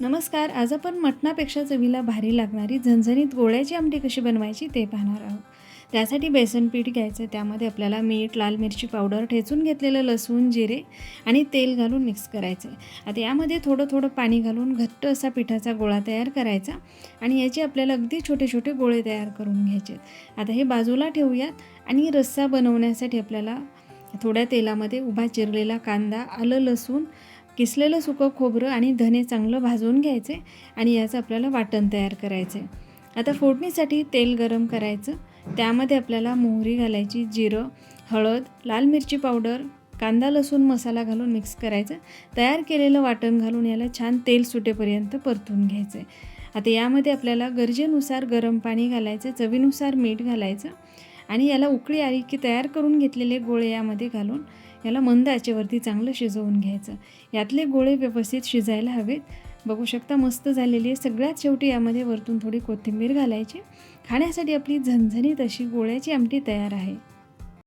नमस्कार आज आपण मटणापेक्षा चवीला भारी लागणारी झणझणीत गोळ्याची आमटी कशी बनवायची ते पाहणार आहोत. त्यासाठी बेसन पीठ घ्यायचं त्यामध्ये आपल्याला मीठ लाल मिरची पावडर ठेचून घेतलेलं लसूण जिरे आणि तेल घालून मिक्स करायचं. आता यामध्ये थोडं थोडं पाणी घालून घट्ट असा पिठाचा गोळा तयार करायचा आणि याचे आपल्याला अगदी छोटे छोटे गोळे तयार करून घ्यायचे आता हे बाजूला ठेवूयात आणि रस्सा बनवण्यासाठी आपल्याला थोड्या तेलामध्ये उभा चिरलेला कांदा आलं लसूण किसलेलं सुकं खोबरं आणि धने चांगलं भाजून घ्यायचे आणि याचं आपल्याला वाटण तयार करायचं. आता फोडणीसाठी तेल गरम करायचं. त्यामध्ये आपल्याला मोहरी घालायची जिरं हळद लाल मिरची पावडर कांदा लसूण मसाला घालून मिक्स करायचं. तयार केलेलं वाटण घालून याला छान तेल सुटेपर्यंत परतून घ्यायचं. आहे आता यामध्ये आपल्याला गरजेनुसार गरम पाणी घालायचं चवीनुसार मीठ घालायचं. आणि याला उकळी आली की तयार करून घेतलेले गोळे यामध्ये घालून याला मंद आचेवरती चांगलं शिजवून घ्यायचं. यातले गोळे व्यवस्थित शिजायला हवेत. बघू शकता मस्त झालेली आहे. सगळ्यात शेवटी यामध्ये वरतून थोडी कोथिंबीर घालायची. खाण्यासाठी आपली झणझणीत अशी गोळ्याची आमटी तयार आहे.